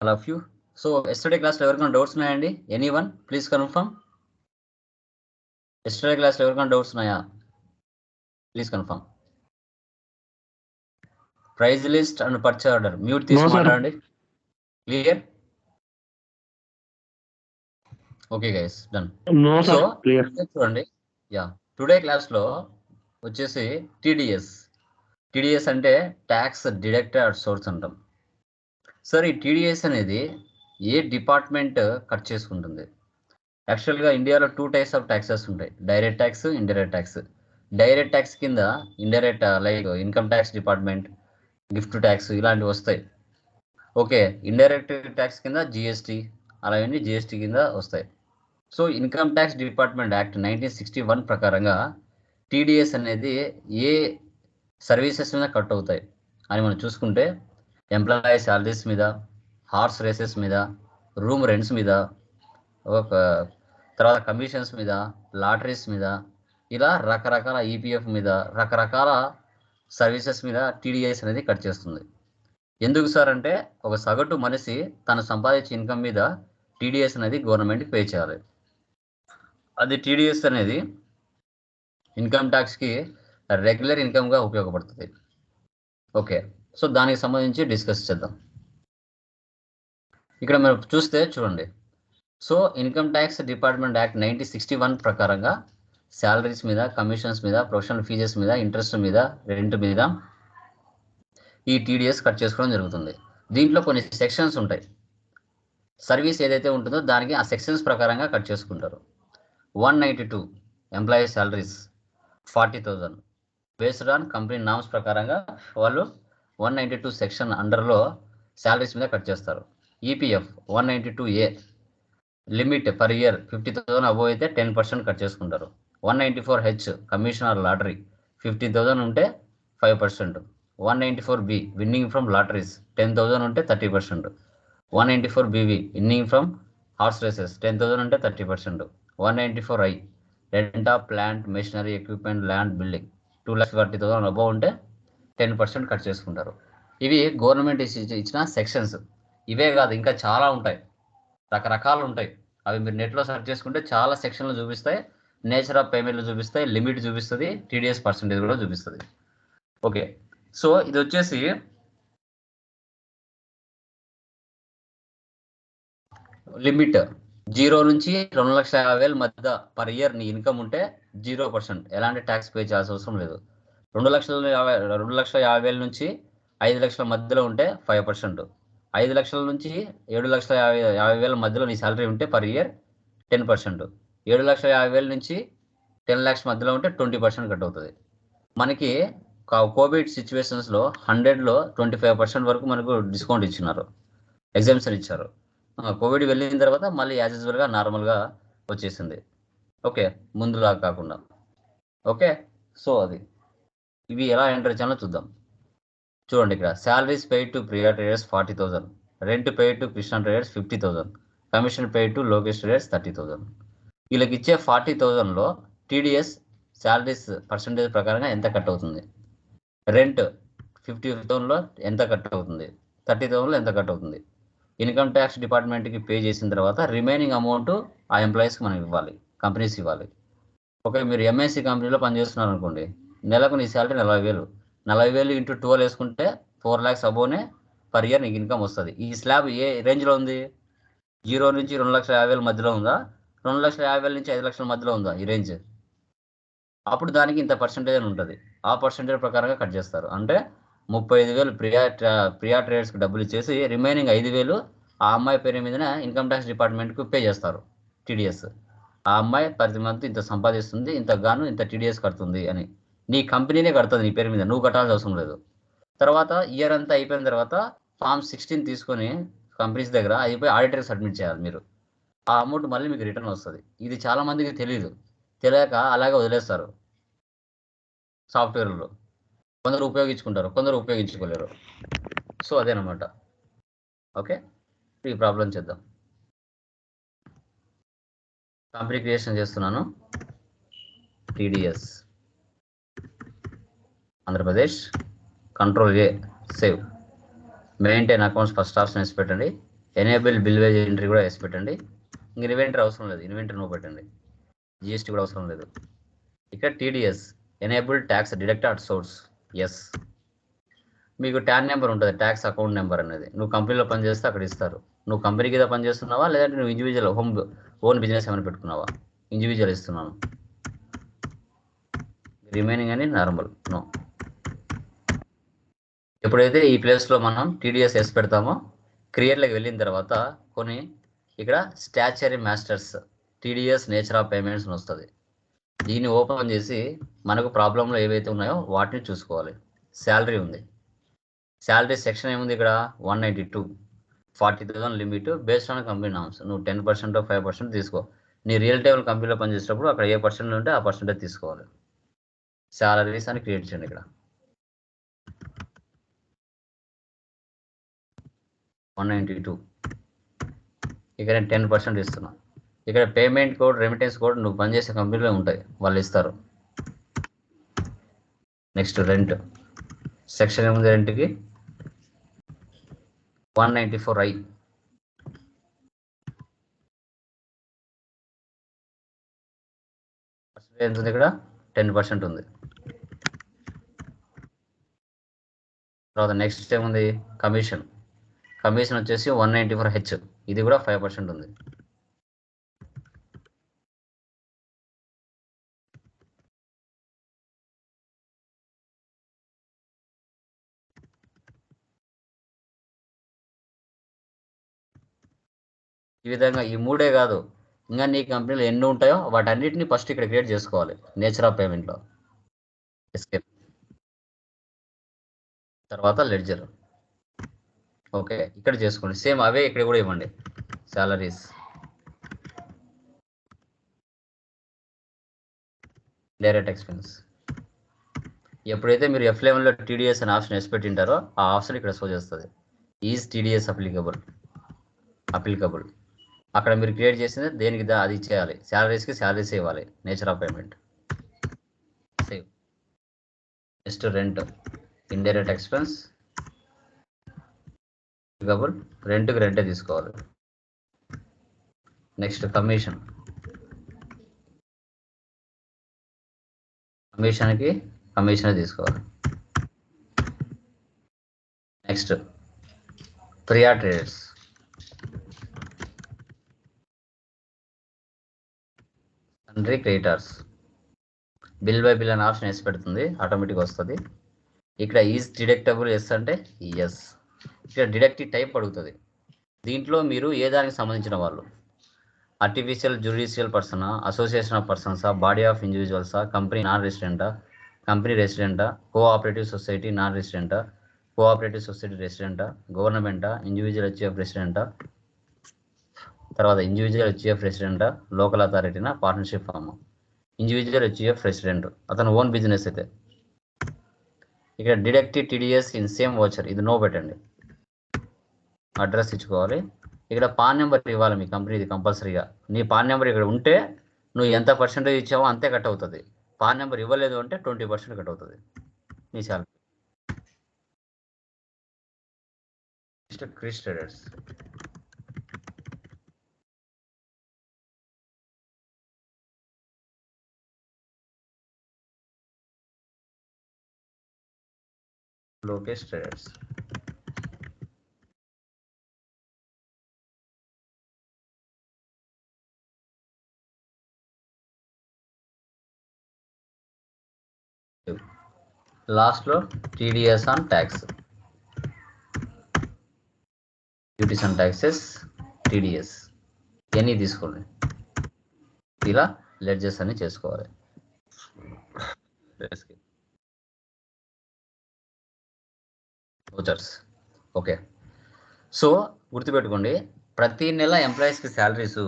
All of you so yesterday క్లాస్లో ఎవరికైనా doubts ఉన్నాయండి? Any one please confirm yesterday క్లాస్లో ఎవరికైనా డౌట్స్ ఉన్నాయా? Please confirm price list and purchase order mute తీసి No, sir. మాట్లాడండి. Clear okay guys done clear చూడండి. యా టుడే క్లాస్లో వచ్చేసి టీడీఎస్ టీడీఎస్ అంటే ట్యాక్స్ డిడక్టెడ్ సోర్స్ అంటాం. సార్ ఈ టీడీఎస్ అనేది ఏ డిపార్ట్మెంట్ కట్ చేసుకుంటుంది? యాక్చువల్గా ఇండియాలో టూ టైప్స్ ఆఫ్ ట్యాక్సెస్ ఉంటాయి. Direct tax indirect tax direct tax కింద indirect like income tax department gift tax ఇలాంటివి వస్తాయి. ఓకే ఇండైరెక్ట్ ట్యాక్స్ కింద జిఎస్టీ అలాగని జిఎస్టీ కింద వస్తాయి. So income tax department act nineteen sixty one ప్రకారంగా టీడీఎస్ అనేది ఏ సర్వీసెస్ మీద కట్ అవుతాయి. అని మనం చూసుకుంటే ఎంప్లాయీ శాలరీస్ మీద హార్స్ రేసెస్ మీద రూమ్ రెంట్స్ మీద ఒక తర్వాత కమిషన్స్ మీద లాటరీస్ మీద ఇలా రకరకాల ఈపీఎఫ్ మీద రకరకాల సర్వీసెస్ మీద టీడీఎస్ అనేది కట్ చేస్తుంది. ఎందుకు సార్ అంటే ఒక సగటు మనిషి తను సంపాదించే ఇన్కమ్ మీద టీడీఎస్ అనేది గవర్నమెంట్కి పే చేయాలి. అది టీడీఎస్ అనేది ఇన్కమ్ ట్యాక్స్కి రెగ్యులర్ ఇన్కమ్గా ఉపయోగపడుతుంది. ఓకే. సో దానికి సంబంధించి డిస్కస్ చేద్దాం. ఇక్కడ మనం చూస్తే చూడండి. So income tax department act nineteen sixty one ప్రకారంగా శాలరీస్ మీద కమిషన్స్ మీద ప్రొఫెషనల్ ఫీజెస్ మీద ఇంట్రెస్ట్ మీద రెంట్ మీద ఈ టీడీఎస్ కట్ చేసుకోవడం జరుగుతుంది. దీంట్లో కొన్ని సెక్షన్స్ ఉంటాయి. సర్వీస్ ఏదైతే ఉంటుందో దానికి ఆ సెక్షన్స్ ప్రకారంగా కట్ చేసుకుంటారు. One ninety two employee salaries forty thousand based on company norms ప్రకారంగా వాళ్ళు వన్ నైంటీ టూ సెక్షన్ అండర్లో శాలరీస్ మీద కట్ చేస్తారు. EPF one ninety two a limit per year fifty thousand above అయితే టెన్ పర్సెంట్ కట్ చేసుకుంటారు. One ninety four H commissioner lottery fifty thousand ఉంటే five percent. One ninety four B winning from lotteries ten thousand ఉంటే thirty percent. One ninety four BB winning from horse races ten thousand ఉంటే thirty percent. One ninety four I rent of plant machinery equipment land building two lakhs forty thousand above ఉంటే ten percent cut చేసుకుంటారు. ఇవి government ఇచ్చిన sections. ఇవే కాదు ఇంకా చాలా ఉంటాయి. రకరకాలు ఉంటాయి. అవి మీరు నెట్లో సెర్చ్ చేసుకుంటే చాలా సెక్షన్లు చూపిస్తాయి. నేచర్ ఆఫ్ పేమెంట్లు చూపిస్తాయి. లిమిట్ చూపిస్తుంది. టీడీఎస్ పర్సంటేజ్ కూడా చూపిస్తుంది. ఓకే. సో ఇది వచ్చేసి లిమిట్. జీరో నుంచి రెండు లక్షల యాభై వేల మధ్య పర్ ఇయర్ నీ ఇన్కమ్ ఉంటే జీరో పర్సెంట్. ఎలాంటి ట్యాక్స్ పే చేయాల్సిన అవసరం లేదు. రెండు లక్షల యాభై రెండు లక్షల యాభై వేల నుంచి ఐదు లక్షల మధ్యలో ఉంటే ఫైవ్ పర్సెంట్ ఐదు లక్షల నుంచి ఏడు లక్షల యాభై యాభై వేల మధ్యలో నీ శాలరీ ఉంటే పర్ ఇయర్ టెన్ పర్సెంట్ ఏడు లక్షల యాభై వేల నుంచి టెన్ ల్యాక్స్ మధ్యలో ఉంటే ట్వంటీ పర్సెంట్ కట్ అవుతుంది. మనకి కోవిడ్ సిచ్యువేషన్స్లో హండ్రెడ్లో ట్వంటీ ఫైవ్ పర్సెంట్ వరకు మనకు డిస్కౌంట్ ఇచ్చినారు. ఎగ్జామ్షన్ ఇచ్చారు. కోవిడ్ వెళ్ళిన తర్వాత మళ్ళీ యాజ్ యూజువల్గా నార్మల్గా వచ్చేసింది. ఓకే ముందులా కాకుండా. ఓకే సో అది. ఇవి ఎలా ఎంటర్ చేయాలో చూద్దాం. చూడండి ఇక్కడ salaries paid to Priya traders forty thousand rent paid to Krishna traders fifty thousand commission paid to Lokesh traders thirty thousand వీళ్ళకి ఇచ్చే ఫార్టీ థౌసండ్లో టీడీఎస్ శాలరీస్ పర్సంటేజ్ ప్రకారంగా ఎంత కట్ అవుతుంది? రెంట్ ఫిఫ్టీ థౌసండ్లో ఎంత కట్ అవుతుంది? థర్టీ థౌసండ్లో ఎంత కట్ అవుతుంది? ఇన్కమ్ ట్యాక్స్ డిపార్ట్మెంట్కి పే చేసిన తర్వాత రిమైనింగ్ అమౌంట్ ఆ ఎంప్లాయీస్కి మనం ఇవ్వాలి కంపెనీస్ ఇవ్వాలి. ఓకే మీరు ఎంఎస్సి కంపెనీలో పనిచేస్తున్నారు అనుకోండి నెలకు నీ శాలరీ నలభై వేలు. నలభై వేలు ఇంటూ ట్వెల్వ్ వేసుకుంటే ఫోర్ ల్యాక్స్ అబోనే పర్ ఇయర్ నీకు ఇన్కమ్ వస్తుంది. ఈ స్లాబ్ ఏ రేంజ్లో ఉంది? జీరో నుంచి రెండు లక్షల యాభై వేల మధ్యలో ఉందా? రెండు లక్షల యాభై వేల నుంచి ఐదు లక్షల మధ్యలో ఉందా ఈ రేంజ్? అప్పుడు దానికి ఇంత పర్సంటేజ్ అని ఉంటుంది. ఆ పర్సంటేజ్ ప్రకారంగా కట్ చేస్తారు. అంటే ముప్పై ఐదు వేలు ప్రియా ట్రా- ప్రియా ట్రేడర్స్కి డబ్బులు ఇచ్చేసి రిమైనింగ్ ఐదు వేలు ఆ అమ్మాయి పేరు మీదనే ఇన్కమ్ ట్యాక్స్ డిపార్ట్మెంట్కి పే చేస్తారు టీడీఎస్. ఆ అమ్మాయి ప్రతి మంత్ ఇంత సంపాదిస్తుంది ఇంత గాను ఇంత టీడీఎస్ కడుతుంది అని. నీ కంపెనీనే కడుతుంది నీ పేరు మీద నువ్వు కట్టాల్సిన అవసరం లేదు. తర్వాత ఇయర్ అంతా అయిపోయిన తర్వాత ఫామ్ సిక్స్టీన్ తీసుకొని కంపెనీస్ దగ్గర అయిపోయి ఆడిటర్కి సబ్మిట్ చేయాలి మీరు. ఆ అమౌంట్ మళ్ళీ మీకు రిటర్న్ వస్తుంది. ఇది చాలా మందికి తెలియదు తెలియక అలాగే వదిలేస్తారు. సాఫ్ట్వేర్లో కొందరు ఉపయోగించుకుంటారు కొందరు ఉపయోగించుకోలేరు. సో అదేనమాట. ఓకే? ఈ ప్రాబ్లం చేద్దాం. కంపెనీ క్రియేషన్ చేస్తున్నాను. TDS. Andhra Pradesh control A save maintain accounts first option వేసి పెట్టండి. ఎనేబుల్ బిల్ వేజ్ ఎంట్రీ కూడా వేసి పెట్టండి. ఇంక ఇన్వెంటరీ అవసరం లేదు. ఇన్వెంటరీ నువ్వు పెట్టండి. జిఎస్టీ కూడా అవసరం లేదు. ఇక్కడ TDS enable tax deduct at source yes మీకు ట్యాన్ నెంబర్ ఉంటుంది. ట్యాక్స్ అకౌంట్ నెంబర్ అనేది. నువ్వు కంపెనీలో పనిచేస్తే అక్కడ ఇస్తారు. నువ్వు కంపెనీ కింద పనిచేస్తున్నావా లేదంటే నువ్వు ఇండివిజువల్ హోమ్ ఓన్ బిజినెస్ ఏమైనా పెట్టుకున్నావా? ఇండివిజువల్ ఇస్తున్నాను. రిమైనింగ్ అని నార్మల్ నో ఎప్పుడైతే ఈ ప్లేస్లో మనం టీడీఎస్ ఎస్ పెడతామో క్రియేట్లోకి వెళ్ళిన తర్వాత కొన్ని ఇక్కడ statutory masters TDS nature of payments వస్తుంది. దీన్ని ఓపెన్ చేసి మనకు ప్రాబ్లంలో ఏవైతే ఉన్నాయో వాటిని చూసుకోవాలి. శాలరీ ఉంది. శాలరీ సెక్షన్ ఏముంది ఇక్కడ? One ninety two. Forty thousand limit based on company norms. నువ్వు టెన్ పర్సెంట్ ఫైవ్ పర్సెంట్ తీసుకో. నీ రియల్ టైబుల్ కంపెనీలో పనిచేసేటప్పుడు అక్కడ ఏ పర్సెంట్ ఉంటే ఆ పర్సెంటేజ్ తీసుకోవాలి. శాలరీస్ అని క్రియేట్ చేయండి ఇక్కడ. One ninety two. ఇక్కడ నేను టెన్ పర్సెంట్ ఇస్తున్నా. ఇక్కడ పేమెంట్ కోడ్ రెమిటెన్స్ కోడ్ నువ్వు పనిచేసే కంపెనీలో ఉంటాయి. వాళ్ళు ఇస్తారు. Next rent. సెక్షన్ ఏముంది రెంట్కి? One ninety four I. ఎంత ఉంది ఇక్కడ? టెన్ పర్సెంట్ ఉంది. తర్వాత నెక్స్ట్ ఏముంది? కమిషన్. కమిషన్ వచ్చేసి వన్ నైంటీ ఫోర్ హెచ్. ఇది కూడా ఫైవ్ పర్సెంట్ ఉంది. ఈ విధంగా ఈ మూడే కాదు ఇంకా నీ కంపెనీలు ఎన్ని ఉంటాయో వాటన్నిటిని ఫస్ట్ ఇక్కడ క్రియేట్ చేసుకోవాలి నేచర్ ఆఫ్ పేమెంట్లో ఎస్కేప్ తర్వాత లెడ్జర్ ఓకే ఇక్కడ చేసుకోండి. సేమ్ అవే ఇక్కడ కూడా ఇవ్వండి. సాలరీస్ డైరెక్ట్ ఎక్స్పెన్స్ ఎప్పుడైతే మీరు ఎఫ్ లెవెన్లో టీడీఎస్ అనే ఆప్షన్ వేసి పెట్టింటారో ఆ ఆప్షన్ ఇక్కడ షో చేస్తుంది. ఈజ్ టీడీఎస్ అప్లికబుల్ అప్లికబుల్ అక్కడ మీరు క్రియేట్ చేసింది దేనికి దా- అది చేయాలి శాలరీస్కి శాలరీస్ ఇవ్వాలి. Nature of payment save next rent indirect expense applicable రెంట్కి రెంటే తీసుకోవాలి. నెక్స్ట్ కమిషన్ కమిషన్కి కమిషన్ తీసుకోవాలి. Next Priya traders sundry creators bill by bill అనే ఆప్షన్ వేసి పెడుతుంది ఆటోమేటిక్ వస్తుంది. ఇక్కడ ఈజ్ డిడక్టబుల్ ఎస్ అంటే ఎస్ ఇక్కడ డిడక్టివ్ టైప్ అడుగుతుంది. దీంట్లో మీరు ఏ దానికి సంబంధించిన వాళ్ళు? ఆర్టిఫిషియల్ జ్యుడిషియల్ పర్సనా అసోసియేషన్ ఆఫ్ పర్సన్సా బాడీ ఆఫ్ ఇండివిజువల్సా కంపెనీ నాన్ రెసిడెంటా కంపెనీ రెసిడెంటా కోఆపరేటివ్ సొసైటీ నాన్ రెసిడెంటా కోఆపరేటివ్ సొసైటీ రెసిడెంటా గవర్నమెంటా ఇండివిజువల్ హెచ్ఎఫ్ రెసిడెంటా తర్వాత ఇండివిజువల్ హెచ్ఎఫ్ రెసిడెంటా local అథారిటీనా partnership firm individual HF resident అతను ఓన్ బిజినెస్ అయితే. ఇక్కడ deductive TDS in same voucher ఇది నో పెట్టండి అడ్రస్ ఇచ్చుకోవాలి. ఇక్కడ పాన్ నెంబర్ ఇవ్వాలి మీ కంపెనీది కంపల్సరీగా. నీ పాన్ నెంబర్ ఇక్కడ ఉంటే నువ్వు ఎంత పర్సెంటేజ్ ఇచ్చావో అంతే కట్ అవుతుంది. పాన్ నెంబర్ ఇవ్వలేదు అంటే ట్వంటీ పర్సెంట్ కట్ అవుతుంది. నీ salary Kris traders Lokesh traders లాస్ట్లో TDS on tax. Duties on taxes TDS. ఇవన్నీ తీసుకోండి ఇలా లెడ్జెస్ అన్ని చేసుకోవాలి. వోచర్స్ ఓకే సో గుర్తుపెట్టుకోండి ప్రతి నెల ఎంప్లాయీస్కి శాలరీస్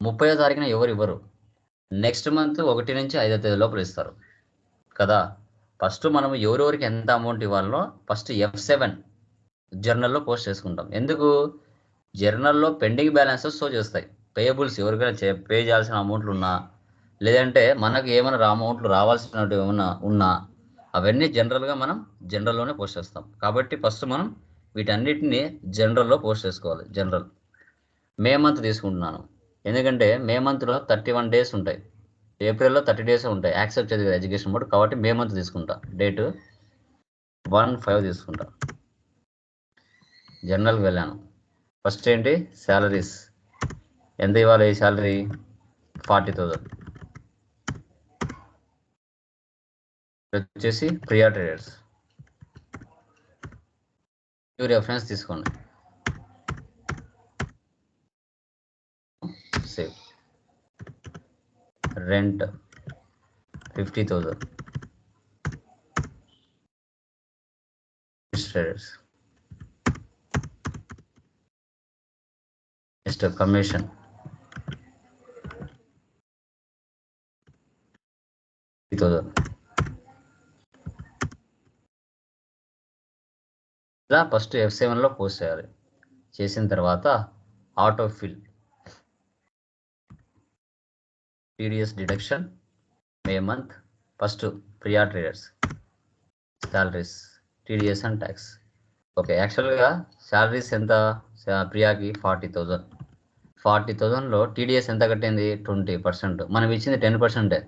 ముప్పై తారీఖున ఎవరు ఇవ్వరు. నెక్స్ట్ మంత్ ఒకటి నుంచి ఐదో తేదీ లోపల ఇస్తారు. కదా? ఫస్ట్ మనం ఎవరెవరికి ఎంత అమౌంట్ ఇవ్వాలో ఫస్ట్ ఎఫ్ సెవెన్ జర్నల్లో పోస్ట్ చేసుకుంటాం. ఎందుకు? జర్నల్లో పెండింగ్ బ్యాలెన్సెస్ షో చేస్తాయి. పేయబుల్స్ ఎవరికైనా చే పే చేయాల్సిన అమౌంట్లు ఉన్నా లేదంటే మనకు ఏమైనా రా అమౌంట్లు రావాల్సిన ఏమైనా ఉన్నా అవన్నీ జనరల్గా మనం జనరల్లోనే పోస్ట్ చేస్తాం. కాబట్టి ఫస్ట్ మనం వీటన్నిటిని జనరల్లో పోస్ట్ చేసుకోవాలి. జనరల్. మే మంత్ తీసుకుంటున్నాను. ఎందుకంటే మే మంత్లో థర్టీ వన్ డేస్ ఉంటాయి. ఏప్రిల్లో థర్టీ డేస్ ఉంటాయి. యాక్సెప్ట్ చేయదు కదా ఎడ్యుకేషన్ బోర్డు. కాబట్టి మే మంత్ తీసుకుంటా. డేట్ వన్ ఫైవ్ తీసుకుంటా. జనరల్కి వెళ్ళాను. ఫస్ట్ ఏంటి? శాలరీస్. ఎంత ఇవ్వాలి శాలరీ? ఫార్టీ థౌజండ్ వచ్చేసి ప్రియా ట్రేడర్స్. ఈ రెఫరెన్స్ తీసుకోండి. Save. Rent fifty thousand traders commission ఇలా ఫస్ట్ ఎఫ్ సెవెన్లో పోస్ట్ చేయాలి. చేసిన తర్వాత auto fill TDS deduction May month first Priya traders salaries TDS and tax okay యాక్చువల్గా శాలరీస్ ఎంత? ప్రియాకి ఫార్టీ థౌజండ్ ఫార్టీ థౌజండ్లో టీడీఎస్ ఎంత కట్టింది? ట్వంటీ పర్సెంట్ మనం ఇచ్చింది టెన్ పర్సెంటే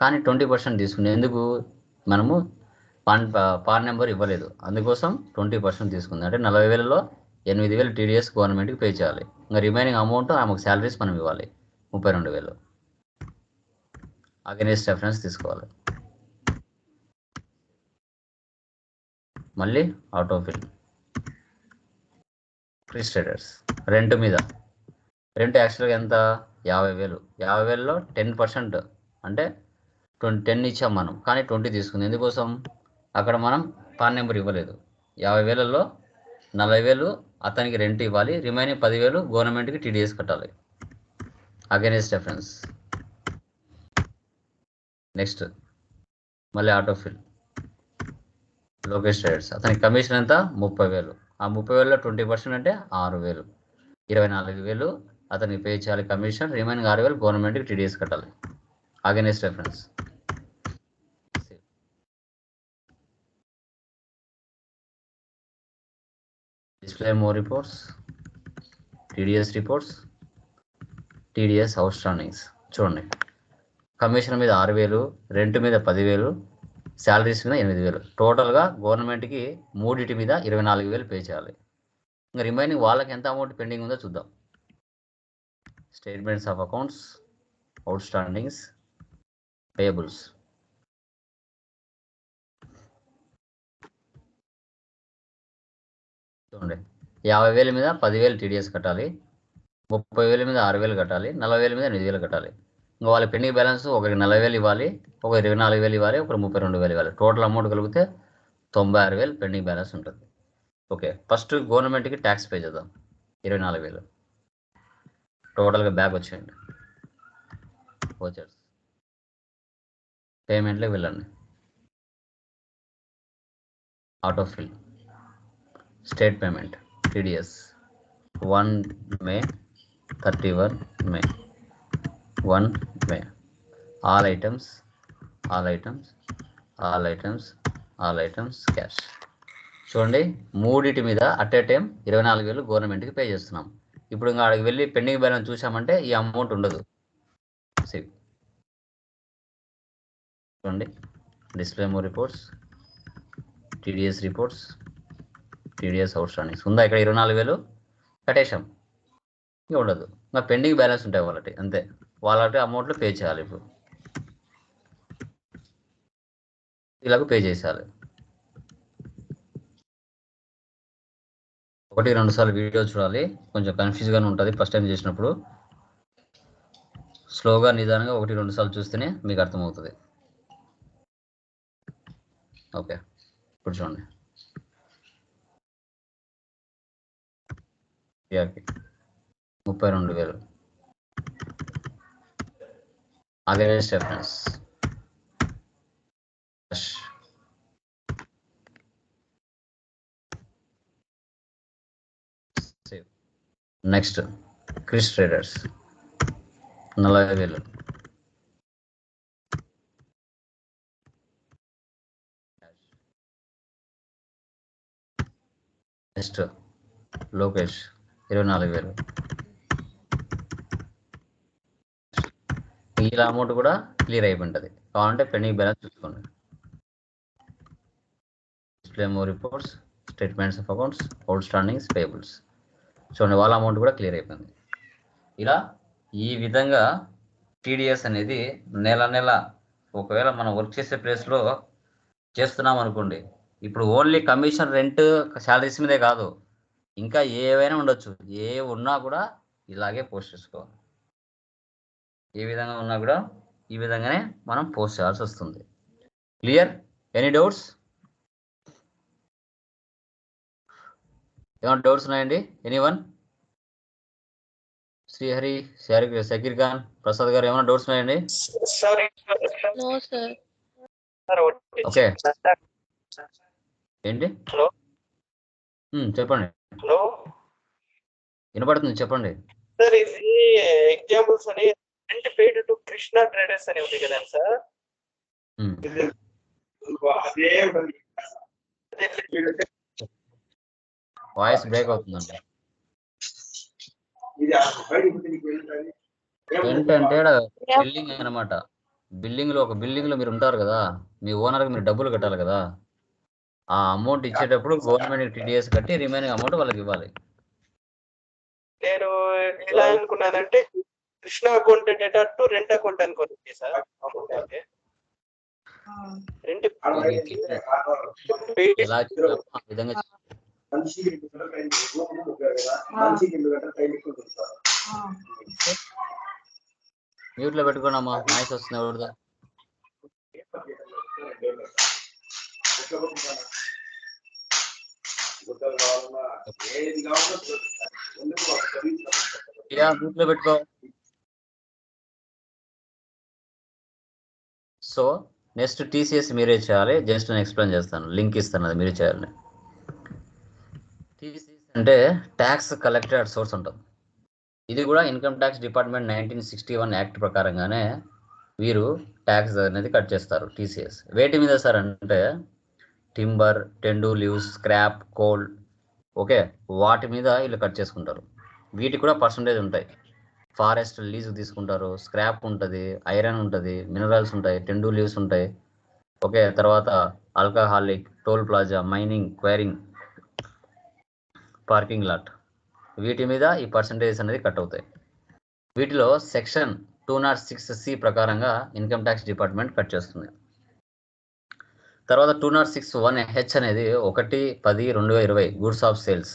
కానీ ట్వంటీ పర్సెంట్ తీసుకుంది ఎందుకు? మనము పాన్ పాన్ నెంబర్ ఇవ్వలేదు. అందుకోసం ట్వంటీ పర్సెంట్ తీసుకుంది. అంటే నలభై వేలలో ఎనిమిది వేలు టీడీఎస్ గవర్నమెంట్కి పే చేయాలి. ఇంకా రిమైనింగ్ అమౌంట్ ఆమెకు శాలరీస్ మనం ఇవ్వాలి. ముప్పై రెండు వేలు. అగెనిస్ట్ రెఫరెన్స్ తీసుకోవాలి. మళ్ళీ ఆటో ఫిల్ క్రిస్ రెంట్ మీద. రెంట్ యాక్చువల్గా ఎంత? యాభై వేలు. యాభై వేలలో టెన్ పర్సెంట్ అంటే ట్వంటీ టెన్ ఇచ్చాం మనం. కానీ ట్వంటీ తీసుకుంది. ఎందుకోసం? అక్కడ మనం పాన్ నెంబర్ ఇవ్వలేదు. యాభై వేలలో నలభై వేలు అతనికి రెంట్ ఇవ్వాలి. రిమైనింగ్ పదివేలు గవర్నమెంట్కి టీడీఎస్ కట్టాలి. అగెనిస్ట్ డెఫరెన్స్ నెక్స్ట్ మళ్ళీ ఆటో ఫిల్ లోకేష్ ట్రేడర్స్. అతని కమిషన్ ఎంత? ముప్పై వేలు. ఆ ముప్పై వేలలో ట్వంటీ పర్సెంట్ అంటే ఆరు వేలు. ఇరవై నాలుగు వేలు అతనికి పే చేయాలి కమిషన్. రిమైనింగ్ ఆరు వేలు గవర్నమెంట్కి టీడీఎస్ కట్టాలి. Against reference display more reports TDS reports TDS outstandings చూడండి. కమిషన్ మీద ఆరు వేలు రెంట్ మీద పదివేలు శాలరీస్ మీద ఎనిమిది వేలు. టోటల్గా గవర్నమెంట్కి మూడింటి మీద ఇరవై నాలుగు వేలు పే చేయాలి. ఇంకా రిమైనింగ్ వాళ్ళకి ఎంత అమౌంట్ పెండింగ్ ఉందో చూద్దాం. Statements of accounts outstandings payables చూడండి. యాభై వేల మీద పదివేలు టీడీఎస్ కట్టాలి ముప్పై వేల మీద ఆరు వేలు కట్టాలి నలభై వేల మీద ఎనిమిది వేలు కట్టాలి. ఇంకా వాళ్ళ పెండింగ్ బ్యాలెన్స్ ఒకరికి నలభై వేలు ఇవ్వాలి ఒక ఇరవై నాలుగు వేలు ఇవ్వాలి ఒకరు ముప్పై రెండు వేలు ఇవ్వాలి. టోటల్ అమౌంట్ కలిగితే తొంభై ఆరు వేలు పెండింగ్ బ్యాలెన్స్ ఉంటుంది. ఓకే ఫస్ట్ గవర్నమెంట్కి ట్యాక్స్ పే చేద్దాం. ఇరవై నాలుగు వేలు. టోటల్గా బ్యాక్ వచ్చేయండి. వచ్చారు పేమెంట్లోకి వెళ్ళండి. Auto fill state payment TDS one May thirty one May one all items all items all items all items cash చూడండి మూడింటి మీద అట్ ఏ టైం ఇరవై నాలుగు వేలు గవర్నమెంట్కి పే చేస్తున్నాం. ఇప్పుడు ఇంకా అక్కడికి వెళ్ళి పెండింగ్ బ్యాలెన్స్ చూసామంటే ఈ అమౌంట్ ఉండదు. సేవ్ చూడండి display reports TDS reports TDS outstandings ఉందా ఇక్కడ ఇరవై నాలుగు వేలు? కట్టేశాం ఇంకా ఉండదు. ఇంకా పెండింగ్ బ్యాలెన్స్ ఉంటాయి వాళ్ళకి అంతే. వాళ్ళకి అమౌంట్లు పే చేయాలి ఇప్పుడు. ఇలాగ పే చేసేయాలి. ఒకటి రెండు సార్లు వీడియో చూడాలి. కొంచెం కన్ఫ్యూజ్గానే ఉంటుంది. ఫస్ట్ టైం చేసినప్పుడు స్లోగా నిదానంగా ఒకటి రెండు సార్లు చూస్తేనే మీకు అర్థమవుతుంది. ఓకే. ఇప్పుడు చూడండి. ముప్పై రెండు వేలు. against reference next Kris traders నలభై వేలు నెక్స్ట్ లోకేష్ ఇరవై నాలుగు వేలు మిగిలిన అమౌంట్ కూడా క్లియర్ అయిపోయింటుంది. కావాలంటే పెండింగ్ బ్యాలెన్స్ చూసుకోండి. Display more reports statements of accounts outstandings payables చూడండి వాళ్ళ అమౌంట్ కూడా క్లియర్ అయిపోయింది. ఇలా ఈ విధంగా టీడీఎస్ అనేది నెల నెల ఒకవేళ మనం వర్క్ చేసే ప్లేస్లో చేస్తున్నాం అనుకోండి ఇప్పుడు ఓన్లీ కమిషన్ రెంట్ శాలరీస్ మీదే కాదు ఇంకా ఏవైనా ఉండొచ్చు. ఏ ఉన్నా కూడా ఇలాగే పోస్ట్ చేసుకోవాలి. ఏ విధంగా ఉన్నా కూడా ఈ విధంగానే మనం పోస్ట్ చేయాల్సి వస్తుంది. క్లియర్ ఎనీ డౌట్స్ ఏమైనా డౌట్స్ ఉన్నాయండి? ఎనీ వన్ శ్రీహరి శారీ సకీర్ ఖాన్ ప్రసాద్ గారు ఏమైనా డౌట్స్ ఉన్నాయండి? Sir No, sir. ఓకే ఏంటి? హలో ఉమ్, చెప్పండి. హలో వినపడుతుంది చెప్పండి. సార్ ఇది ఎగ్జాంపుల్స్ అని rent paid to Krishna traders అని ఉంది కదండి సార్? వాయిస్ బ్రేక్ అవుతుందండి ఏంటంటే బిల్డింగ్ అనమాట బిల్డింగ్లో ఒక బిల్డింగ్లో మీరు ఉంటారు కదా మీ ఓనర్కి మీరు డబ్బులు కట్టాలి కదా ఆ అమౌంట్ ఇచ్చేటప్పుడు గవర్నమెంట్ టీడీఎస్ కట్టి రిమైనింగ్ అమౌంట్ వాళ్ళకి ఇవ్వాలి. నేను ఎలా అనుకున్నానంటే Krishna account data to rent account అనుకోండి సార్. అమౌంట్ అయితే రెంట్ మ్యూట్లో పెట్టుకోండమ్మా నాయిస్ వస్తుంది ఎవరిదో. యా మ్యూట్లో పెట్టుకో. సో నెక్స్ట్ టీసీఎస్ మీరే చేయాలి. జస్ట్ నేను ఎక్స్ప్లెయిన్ చేస్తాను. లింక్ ఇస్తాను అది మీరే చేయాలి. టీసీఎస్ అంటే ట్యాక్స్ కలెక్టెడ్ సోర్స్ ఉంటుంది ఇది కూడా income tax department nineteen sixty one act ప్రకారంగానే వీరు ట్యాక్స్ అనేది కట్ చేస్తారు టీసీఎస్. వేటి మీద సార్ అంటే timber tendu leaves scrap coal okay వాటి మీద వీళ్ళు కట్ చేసుకుంటారు. వీటికి కూడా పర్సంటేజ్ ఉంటాయి. ఫారెస్ట్ లీజ్ తీసుకుంటారు. స్క్రాప్ ఉంటుంది ఐరన్ ఉంటుంది మినరల్స్ ఉంటాయి టెండు లీవ్స్ ఉంటాయి. ఓకే తర్వాత alcoholic toll plaza mining quarrying parking lot. వీటి మీద ఈ పర్సంటేజెస్ అనేది కట్ అవుతాయి. వీటిలో section two nought six C ప్రకారంగా ఇన్కమ్ ట్యాక్స్ డిపార్ట్మెంట్ కట్ చేస్తుంది. తర్వాత two nought six one H అనేది ఒకటి పది రెండు వేల ఇరవై గూడ్స్ ఆఫ్ సేల్స్.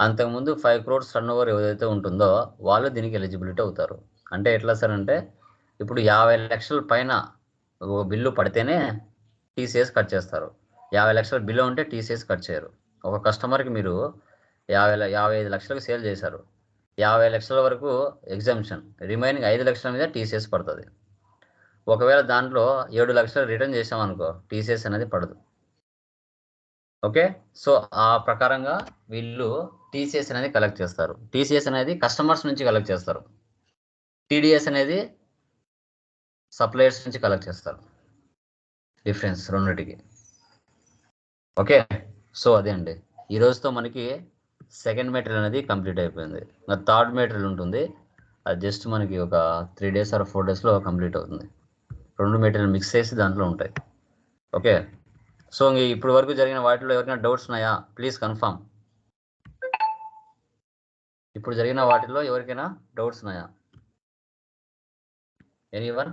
అంతకుముందు ఫైవ్ క్రోర్స్ టర్న్ ఓవర్ ఏదైతే ఉంటుందో వాళ్ళు దీనికి ఎలిజిబిలిటీ అవుతారు. అంటే ఎట్లా సార్ అంటే ఇప్పుడు యాభై లక్షల పైన బిల్లు పడితేనే టీసీఎస్ కట్ చేస్తారు. యాభై లక్షల బిల్లు ఉంటే టీసీఎస్ కట్ చేయరు. ఒక కస్టమర్కి మీరు యాభై యాభై ఐదు లక్షలకు సేల్ చేశారు. యాభై లక్షల వరకు ఎగ్జామ్షన్ రిమైనింగ్ ఐదు లక్షల మీద టీసీఎస్ పడుతుంది. ఒకవేళ దాంట్లో ఏడు లక్షలు రిటర్న్ చేసామనుకో టీసీఎస్ అనేది పడదు. ఓకే? సో ఆ ప్రకారంగా వీళ్ళు టీసీఎస్ అనేది కలెక్ట్ చేస్తారు. టీసీఎస్ అనేది కస్టమర్స్ నుంచి కలెక్ట్ చేస్తారు. టీడీఎస్ అనేది సప్లయర్స్ నుంచి కలెక్ట్ చేస్తారు. డిఫరెన్స్ రెండింటికి. ఓకే సో అదే అండి. ఈ రోజుతో మనకి సెకండ్ మెటీరియల్ అనేది కంప్లీట్ అయిపోయింది. ఇంకా థర్డ్ మెటీరియల్ ఉంటుంది. అది జస్ట్ మనకి ఒక త్రీ డేస్ ఆర్ ఫోర్ డేస్లో కంప్లీట్ అవుతుంది. రెండు మెటీరియల్ మిక్స్ చేసి దాంట్లో ఉంటాయి. ఓకే సో ఇంక ఇప్పుడు వరకు జరిగిన వాటిలో ఎవరికైనా డౌట్స్ ఉన్నాయా? ప్లీజ్ కన్ఫామ్ ఇప్పుడు జరిగిన వాటిలో ఎవరికైనా డౌట్స్ ఉన్నాయా? Any one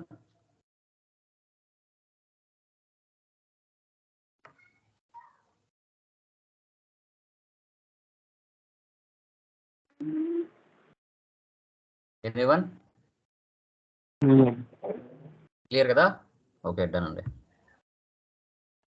any one clear కదా? ఓకే డన్ అండి.